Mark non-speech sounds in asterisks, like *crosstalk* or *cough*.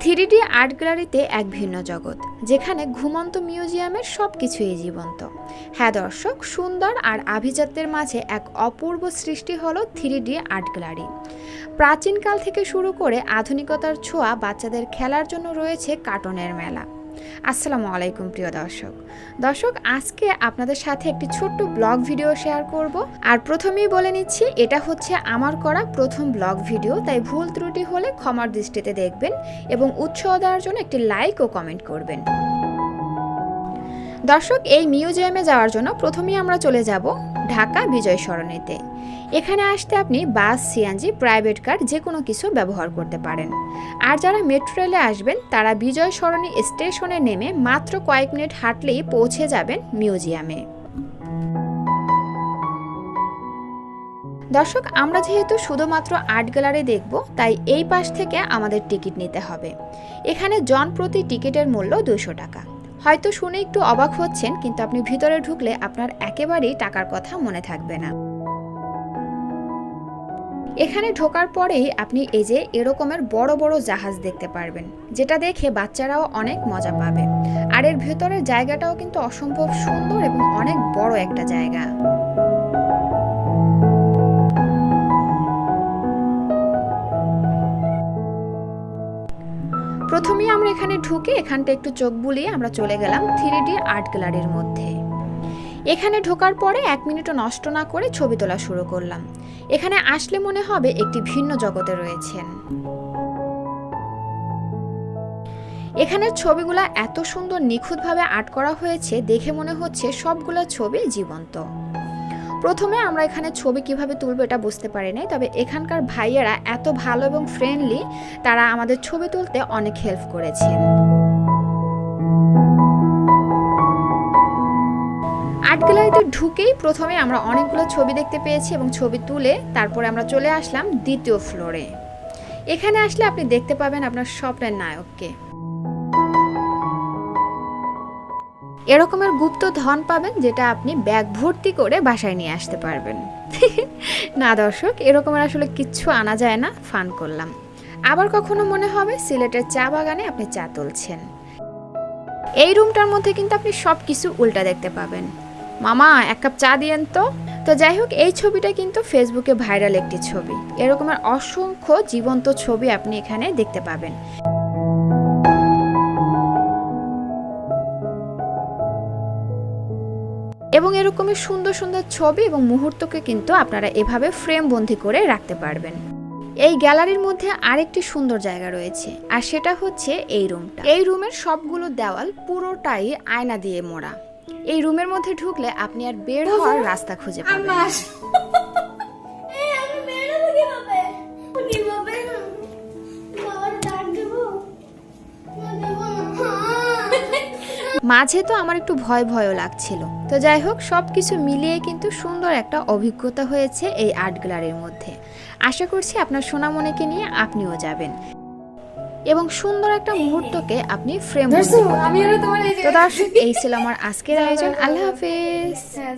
Three D art গ্যালারিতে এক ভিন্ন জগৎ, যেখানে ঘুমন্ত মিউজিয়ামের সব কিছুই জীবন্ত। হ্যাঁ দর্শক, সুন্দর আর আভিজাত্যের মাঝে এক অপূর্ব সৃষ্টি হল থ্রি ডি আর্ট গ্যালারি। প্রাচীনকাল থেকে শুরু করে আধুনিকতার ছোঁয়া বাচ্চাদের খেলার জন্য রয়েছে কার্টনের মেলা। আসসালামু আলাইকুম, প্রিয় দর্শক। দর্শক, আজকে আপনাদের সাথে একটি ছোট্ট ব্লগ ভিডিও শেয়ার করব। আর প্রথমেই বলে নিচ্ছি, এটা হচ্ছে আমার করা প্রথম ব্লগ ভিডিও, তাই ভুল ত্রুটি হলে ক্ষমার দৃষ্টিতে দেখবেন এবং উৎসাহ দেওয়ার জন্য একটি লাইক ও কমেন্ট করবেন। দর্শক, এই মিউজিয়ামে যাওয়ার জন্য প্রথমেই আমরা চলে যাব ঢাকা বিজয় সরণিতে। এখানে আসতে আপনি বাস, সিএনজি, প্রাইভেট কার যে কোনো কিছু ব্যবহার করতে পারেন। আর যারা মেট্রো রেলে আসবেন, তারা বিজয় সরণি স্টেশনে নেমে মাত্র কয়েক মিনিট হাঁটলেই পৌঁছে যাবেন মিউজিয়ামে। দর্শক, আমরা যেহেতু শুধুমাত্র আর্ট গ্যালারি দেখব, তাই এই পাশ থেকে আমাদের টিকিট নিতে হবে। এখানে জন প্রতি টিকিটের মূল্য দুশো টাকা। হয়তো শুনে একটু অবাক হচ্ছেন, কিন্তু আপনি ভিতরে ঢুকলে আপনার একেবারেই টাকার কথা মনে থাকবে না। এখানে ঢোকার পরেই আপনি এই যে এরকমের বড় বড় জাহাজ দেখতে পারবেন, যেটা দেখে বাচ্চারাও অনেক মজা পাবে। আর এর ভেতরের জায়গাটাও কিন্তু অসম্ভব সুন্দর এবং অনেক বড় একটা জায়গা। প্রথমেই আমরা এখানে ঢুকে এখানটা একটু চোখ বুলিয়ে আমরা চলে গেলাম থ্রি ডি আর্ট গ্যালারির মধ্যে। এখানে ঢোকার পরে এক মিনিটও নষ্ট না করে ছবি তোলা শুরু করলাম। এখানে আসলে মনে হবে একটি ভিন্ন জগতে রয়েছেন। এখানের ছবিগুলো এত সুন্দর নিখুঁতভাবে আর্ট করা হয়েছে, দেখে মনে হচ্ছে সবগুলো ছবি জীবন্ত। প্রথমে আমরা এখানে ছবি কীভাবে তুলবো এটা বুঝতে পারি নাই, তবে এখানকার ভাইয়েরা এত ভালো এবং ফ্রেন্ডলি তারা আমাদের ছবি তুলতে অনেক হেল্প করেছেন। আর্ট গ্যালারিতে ঢুকেই প্রথমে আমরা অনেকগুলো ছবি দেখতে পেয়েছি এবং ছবি তুলে তারপরে আমরা চলে আসলাম দ্বিতীয় ফ্লোরে এখানে আসলে আপনি দেখতে পাবেন আপনার স্বপ্নের নায়ককে। এরকমের গুপ্ত ধন পাবেন যেটা আপনি ব্যাগ ভর্তি করে বাসায় নিয়ে আসতে পারবেন। *laughs* না দর্শক, এরকমের আসলে কিচ্ছু আনা যায় না, ফান করলাম। আবার কখনো মনে হবে সিলেটের চা বাগানে আপনি চা তুলছেন। এই রুমটার মধ্যে কিন্তু আপনি সব কিছু উল্টা দেখতে পাবেন। মামা, এক কাপ চা দিয়েন তো। তো যাই হোক, এই ছবিটা কিন্তু ফেসবুকে ভাইরাল একটি ছবি। এরকমের অসংখ্য জীবন্ত ছবি আপনি এখানে দেখতে পাবেন। এবং এরকমই সুন্দর সুন্দর ছবি এবং মুহূর্তকে কিন্তু আপনারা এভাবে ফ্রেম বন্দি করে রাখতে পারবেন। এই গ্যালারির মধ্যে আরেকটি সুন্দর জায়গা রয়েছে আর সেটা হচ্ছে এই রুমটা। এই রুমের সবগুলো দেওয়াল পুরোটাই আয়না দিয়ে মোড়া। এই রুমের মধ্যে ঢুকলে আপনি আর বের হওয়ার রাস্তা খুঁজে পাবেন। মাঝে তো আমার একটু ভয় ভয়ও লাগছিল। তো যাই হোক সব কিছু মিলিয়ে কিন্তু সুন্দর একটা অভিজ্ঞতা হয়েছে এই আর্ট গ্যালারির মধ্যে। আশা করছি আপনার সোনামণিকে নিয়ে আপনিও যাবেন। এবং সুন্দর একটা মুহূর্তকে আপনি ফ্রেম তো দর্শক এই ছিল আমার আজকের আয়োজন। আল্লাহ হাফেজ। হ্যাঁ